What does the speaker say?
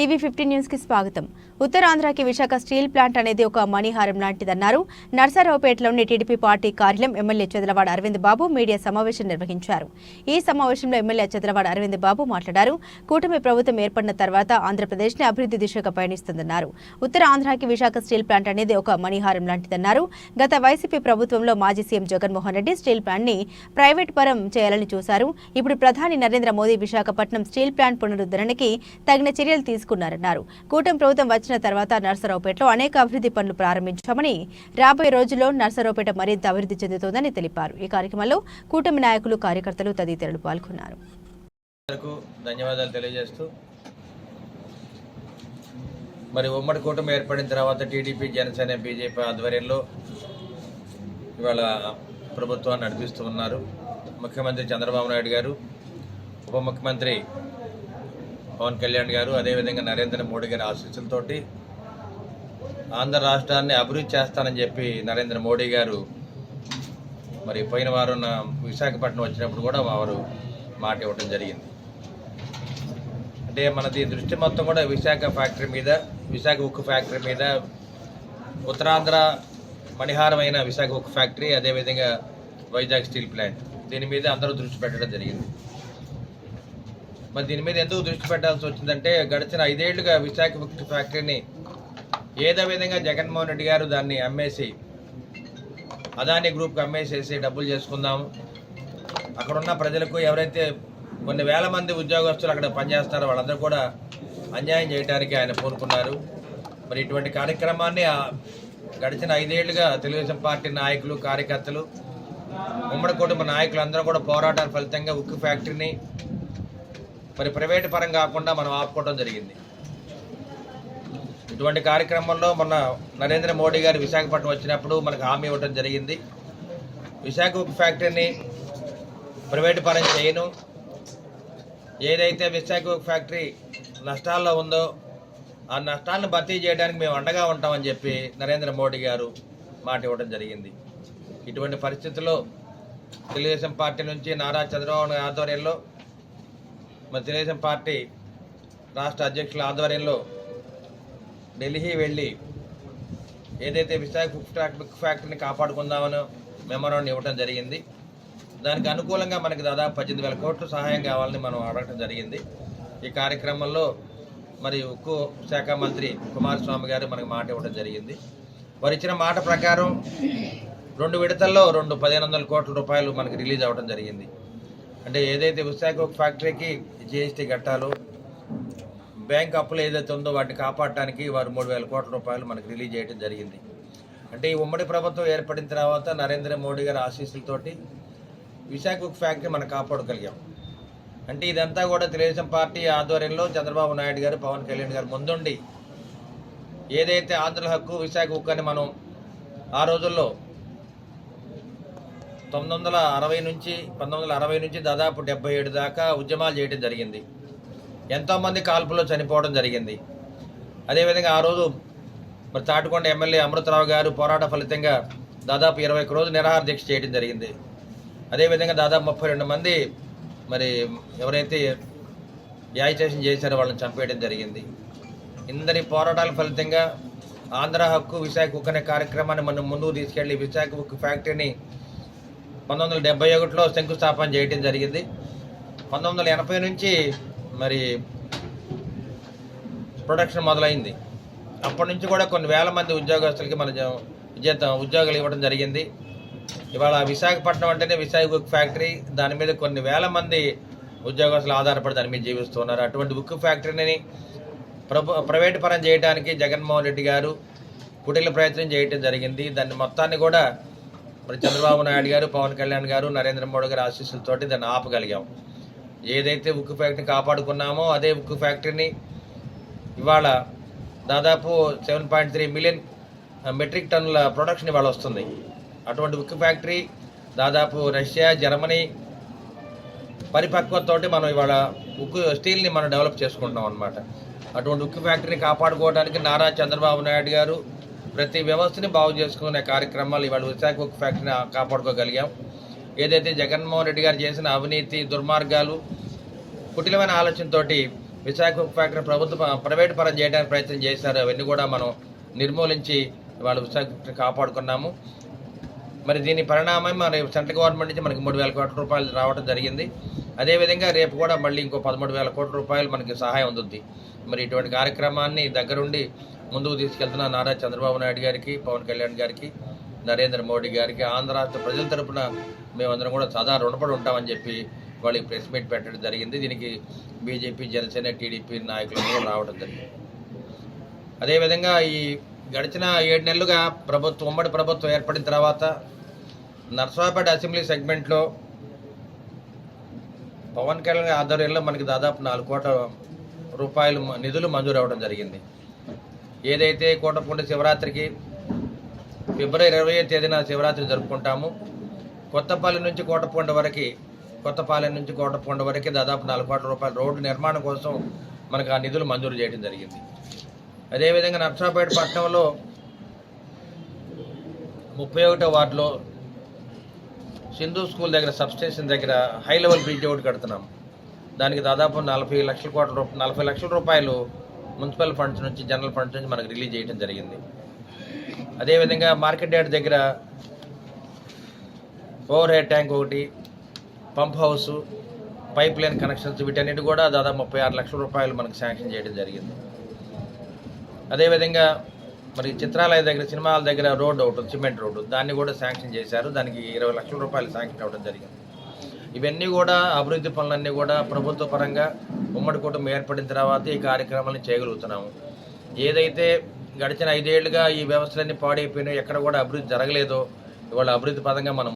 TV fifteen న్యూస్కి స్వాగతం. ఉత్తరాంధ్రకి Visakha steel plant అనేది ఒక మణిహారం లాంటిదన్నారు. నర్సారావుపేటలోని టీడీపీ పార్టీ కార్యాలయం ఎమ్మెల్యే చంద్రవాడ అరవింద్ బాబు మీడియా సమావేశం నిర్వహించారు. ఈ సమావేశంలో ఎమ్మెల్యే చంద్రవాడ అరవింద్ బాబు మాట్లాడారు. కూటమి ప్రభుత్వం ఏర్పడిన తర్వాత ఆంధ్రప్రదేశ్ని అభివృద్ధి దిశగా పయనిస్తుందన్నారు. ఉత్తరాంధ్రకి విశాఖ స్టీల్ ప్లాంట్ అనేది ఒక మణిహారం లాంటిదన్నారు. గత వైసీపీ ప్రభుత్వంలో మాజీ సీఎం జగన్మోహన్ రెడ్డి స్టీల్ ప్లాంట్ని ప్రైవేట్ పరం చేయాలని చూశారు. ఇప్పుడు ప్రధాని నరేంద్ర మోదీ విశాఖపట్నం స్టీల్ ప్లాంట్ పునరుద్ధరణకి తగిన చర్యలు తీసుకున్నారన్నారు. కూటమి ప్రభుత్వం వచ్చిన తర్వాత నర్సరావుపేటలో అనేక అభివృద్ధి పనులు ప్రారంభించామని రాబోయే రోజుల్లో నర్సరావుపేట మరింత అభివృద్ధి చెందుతోందని తెలిపారు. ఈ కార్యక్రమంలో కూటమి నాయకులు కార్యకర్తలు తదితరులు పాల్గొన్నారు. ధన్యవాదాలు తెలియజేస్తూ మరి ఉమ్మడి కూటమి ఏర్పడిన తర్వాత టీడీపీ జనసేన బీజేపీ ఆధ్వర్యంలో ఇవాళ ప్రభుత్వాన్ని నడిపిస్తూ ఉన్నారు. ముఖ్యమంత్రి చంద్రబాబు నాయుడు గారు ఉప ముఖ్యమంత్రి పవన్ కళ్యాణ్ గారు అదేవిధంగా నరేంద్ర మోడీ గారి ఆశీస్సులతోటి ఆంధ్ర రాష్ట్రాన్ని అభివృద్ధి చేస్తానని చెప్పి నరేంద్ర మోడీ గారు మరి పోయిన వారం విశాఖపట్నం వచ్చినప్పుడు కూడా వారు మాట ఇవ్వడం జరిగింది. అంటే మనది దృష్టి మొత్తం కూడా విశాఖ ఫ్యాక్టరీ మీద విశాఖ ఉక్కు ఫ్యాక్టరీ మీద ఉత్తరాంధ్ర మణిహారమైన విశాఖ ఉక్కు ఫ్యాక్టరీ అదేవిధంగా వైజాగ్ స్టీల్ ప్లాంట్. దీని మీద అందరూ దృష్టి పెట్టడం జరిగింది. మరి దీని మీద ఎందుకు దృష్టి పెట్టాల్సి వచ్చిందంటే గడిచిన ఐదేళ్ళుగా విశాఖ ఉక్కు ఫ్యాక్టరీని ఏదో విధంగా జగన్మోహన్ రెడ్డి గారు దాన్ని అమ్మేసి అదాని గ్రూప్కి అమ్మేసేసి డబ్బులు చేసుకుందాము. అక్కడున్న ప్రజలకు ఎవరైతే కొన్ని వేల మంది ఉద్యోగస్తులు అక్కడ పనిచేస్తారో వాళ్ళందరూ కూడా అన్యాయం చేయడానికి ఆయన పూనుకున్నారు. మరి ఇటువంటి కార్యక్రమాన్ని గడిచిన ఐదేళ్ళుగా తెలుగుదేశం పార్టీ నాయకులు కార్యకర్తలు ఉమ్మడి కుటుంబ నాయకులు అందరూ కూడా పోరాటాల ఫలితంగా ఉక్కు ఫ్యాక్టరీని మరి ప్రైవేటు పరం కాకుండా మనం ఆపుకోవడం జరిగింది. ఇటువంటి కార్యక్రమంలో మొన్న నరేంద్ర మోడీ గారు విశాఖపట్నం వచ్చినప్పుడు మనకు హామీ ఇవ్వడం జరిగింది. విశాఖ ఉక్కు ఫ్యాక్టరీని ప్రైవేటు పరం చేయను. ఏదైతే విశాఖ ఉక్కు ఫ్యాక్టరీ నష్టాల్లో ఉందో ఆ నష్టాలను భర్తీ చేయడానికి మేము అండగా ఉంటామని చెప్పి నరేంద్ర మోడీ గారు మాట ఇవ్వడం జరిగింది. ఇటువంటి పరిస్థితుల్లో తెలుగుదేశం పార్టీ నుంచి నారా చంద్రబాబు ఆధ్వర్యంలో మన తెలుగుదేశం పార్టీ రాష్ట్ర అధ్యక్షుల ఆధ్వర్యంలో ఢిల్లీ వెళ్ళి ఏదైతే విశాఖ ఉక్కు ఫ్యాక్- బుక్ ఫ్యాక్టరీని కాపాడుకుందామనో మెమోరాండం ఇవ్వడం జరిగింది. దానికి అనుకూలంగా మనకి దాదాపు పద్దెనిమిది వేల కోట్లు సహాయం కావాలని మనం అడగటం జరిగింది. ఈ కార్యక్రమంలో మరి ఉక్కు శాఖ మంత్రి కుమారస్వామి గారు మనకు మాట ఇవ్వడం జరిగింది. వారు ఇచ్చిన మాట ప్రకారం రెండు విడతల్లో రెండు పదిహేను వందల కోట్ల రూపాయలు మనకి రిలీజ్ అవ్వడం జరిగింది. అంటే ఏదైతే విశాఖ ఫ్యాక్టరీకి జిఎస్టీ కట్టాలో బ్యాంక్ అప్పులు ఏదైతే ఉందో వాటిని కాపాడటానికి వారు మూడు వేల కోట్ల రూపాయలు మనకు రిలీజ్ చేయడం జరిగింది. అంటే ఈ ఉమ్మడి ప్రభుత్వం ఏర్పడిన తర్వాత నరేంద్ర మోడీ గారి ఆశీస్సులతోటి విశాఖ ఫ్యాక్టరీ మనం కాపాడగలిగాం. అంటే ఇదంతా కూడా తెలుగుదేశం పార్టీ ఆధ్వర్యంలో చంద్రబాబు నాయుడు గారు పవన్ కళ్యాణ్ గారు ముందుండి ఏదైతే ఆంధ్ర హక్కు విశాఖ హక్కు అని మనం ఆ రోజుల్లో తొమ్మిది వందల అరవై నుంచి పంతొమ్మిది వందల అరవై నుంచి దాదాపు డెబ్బై ఏడు దాకా ఉద్యమాలు చేయడం జరిగింది. ఎంతోమంది కాల్పుల్లో చనిపోవడం జరిగింది. అదేవిధంగా ఆ రోజు మరి తాటికొండ ఎమ్మెల్యే అమృతరావు గారు పోరాట ఫలితంగా దాదాపు ఇరవై ఒక్క రోజు నిరాహార దీక్ష చేయడం జరిగింది. అదేవిధంగా దాదాపు ముప్పై రెండు మంది మరి ఎవరైతే యాజిటేషన్ చేశారో వాళ్ళని చంపేయడం జరిగింది. ఇందరి పోరాటాల ఫలితంగా ఆంధ్ర హక్కు విశాఖ హక్కు అనే కార్యక్రమాన్ని మనం ముందుకు తీసుకెళ్ళి విశాఖ హక్కు ఫ్యాక్టరీని పంతొమ్మిది వందల డెబ్బై ఒకటిలో శంకుస్థాపన చేయడం జరిగింది. పంతొమ్మిది వందల ఎనభై నుంచి మరి ప్రొడక్షన్ మొదలైంది. అప్పటి నుంచి కూడా కొన్ని వేల మంది ఉద్యోగస్తులకి మన విజేత జీతం ఉద్యోగాలు ఇవ్వడం జరిగింది. ఇవాళ విశాఖపట్నం అంటేనే విశాఖ ఉక్కు ఫ్యాక్టరీ దాని మీద కొన్ని వేల మంది ఉద్యోగస్తులు ఆధారపడి దాని మీద జీవిస్తున్నారు. అటువంటి ఉక్కు ఫ్యాక్టరీని ప్రభు ప్రైవేట్ పరం చేయడానికి జగన్మోహన్ రెడ్డి గారు కుటీల ప్రయత్నం చేయటం జరిగింది. దాన్ని మొత్తాన్ని కూడా మరి చంద్రబాబు నాయుడు గారు పవన్ కళ్యాణ్ గారు నరేంద్ర మోడీ గారి ఆశీస్సులతోటి దాన్ని ఆపగలిగాం. ఏదైతే ఉక్కు ఫ్యాక్టరీని కాపాడుకున్నామో అదే ఉక్కు ఫ్యాక్టరీని ఇవాళ దాదాపు seven point three million metric టన్నుల ప్రొడక్షన్ ఇవాళ వస్తుంది. అటువంటి ఉక్కు ఫ్యాక్టరీ దాదాపు రష్యా జర్మనీ పరిపక్వతతోటి మనం ఇవాళ ఉక్కు స్టీల్ని మనం డెవలప్ చేసుకుంటున్నాం అనమాట అటువంటి ఉక్కు ఫ్యాక్టరీని కాపాడుకోవడానికి నారా చంద్రబాబు నాయుడు గారు ప్రతి వ్యవస్థని బాగు చేసుకునే కార్యక్రమాలు ఇవాళ విశాఖ ఉక్కు ఫ్యాక్టరీని కాపాడుకోగలిగాం. ఏదైతే జగన్మోహన్ రెడ్డి గారు చేసిన అవినీతి దుర్మార్గాలు కుటిలమైన ఆలోచనతోటి విశాఖ ఉక్కు ఫ్యాక్టరీ ప్రభుత్వ ప్రైవేట్ పరం చేయడానికి ప్రయత్నం చేశారు. అవన్నీ కూడా మనం నిర్మూలించి వాళ్ళు విశాఖ కాపాడుకున్నాము. మరి దీని పరిణామం మరి సెంట్రల్ గవర్నమెంట్ నుంచి మనకి మూడు వేల కోట్ల రూపాయలు రావడం జరిగింది. అదేవిధంగా రేపు కూడా మళ్ళీ ఇంకో పదమూడు వేల కోట్ల రూపాయలు మనకి సహాయం అందుద్ది. మరి ఇటువంటి కార్యక్రమాన్ని దగ్గరుండి ముందుకు తీసుకెళ్తున్న నారా చంద్రబాబు నాయుడు గారికి పవన్ కళ్యాణ్ గారికి నరేంద్ర మోడీ గారికి ఆంధ్ర రాష్ట్ర ప్రజల తరపున మేమందరం కూడా సదా రుణపడి ఉంటామని చెప్పి వాళ్ళకి ప్రెస్ మీట్ పెట్టడం జరిగింది. దీనికి బీజేపీ జనసేన టీడీపీ నాయకులు కూడా రావడం జరిగింది. అదేవిధంగా ఈ గడిచిన ఏడు నెలలుగా ప్రభుత్వం ఉమ్మడి ప్రభుత్వం ఏర్పడిన తర్వాత నర్సాపేట అసెంబ్లీ సెగ్మెంట్లో పవన్ కళ్యాణ్ ఆధ్వర్యంలో మనకి దాదాపు నాలుగు కోట్ల రూపాయలు నిధులు మంజూరు అవ్వడం జరిగింది. ఏదైతే కోటపూండి శివరాత్రికి ఫిబ్రవరి ఇరవై తేదీన శివరాత్రి జరుపుకుంటాము కొత్తపల్లి నుంచి కోటపూండ వరకు కొత్తపాలెం నుంచి కోటపూండ వరకు దాదాపు నాలుగు కోట్ల రూపాయల రోడ్డు నిర్మాణం కోసం మనకు ఆ నిధులు మంజూరు చేయడం జరిగింది. అదేవిధంగా నర్సాపేట పట్టణంలో ముప్పై ఒకటో వార్డులో సింధు స్కూల్ దగ్గర సబ్స్టేషన్ దగ్గర హై లెవెల్ బ్రిడ్జ్ ఒకటి కడుతున్నాం. దానికి దాదాపు నలభై లక్షల కోట్ల రూప నలభై లక్షల రూపాయలు మున్సిపల్ ఫండ్స్ నుంచి జనరల్ ఫండ్స్ నుంచి మనకు రిలీజ్ చేయడం జరిగింది. అదేవిధంగా మార్కెట్ యార్డ్ దగ్గర ఓవర్ హెడ్ ట్యాంక్ ఒకటి pump house pipeline connections వీటన్నిటి కూడా దాదాపు ముప్పై ఆరు లక్షల రూపాయలు మనకు శాంక్షన్ చేయడం జరిగింది. అదేవిధంగా మరి చిత్రాలయ దగ్గర సినిమాల దగ్గర రోడ్డు ఒకటి సిమెంట్ రోడ్డు దాన్ని కూడా శాంక్షన్ చేశారు. దానికి ఇరవై లక్షల రూపాయలు శాంక్షన్ అవ్వడం జరిగింది. ఇవన్నీ కూడా అభివృద్ధి పనులన్నీ కూడా ప్రభుత్వ పరంగా ఉమ్మడి కుటుంబం ఏర్పడిన తర్వాత ఈ కార్యక్రమాలను చేయగలుగుతున్నాము. ఏదైతే గడిచిన ఐదేళ్ళుగా ఈ వ్యవస్థలన్నీ పాడైపోయినాయో ఎక్కడ కూడా అభివృద్ధి జరగలేదో ఇవాళ అభివృద్ధి పదంగా మనం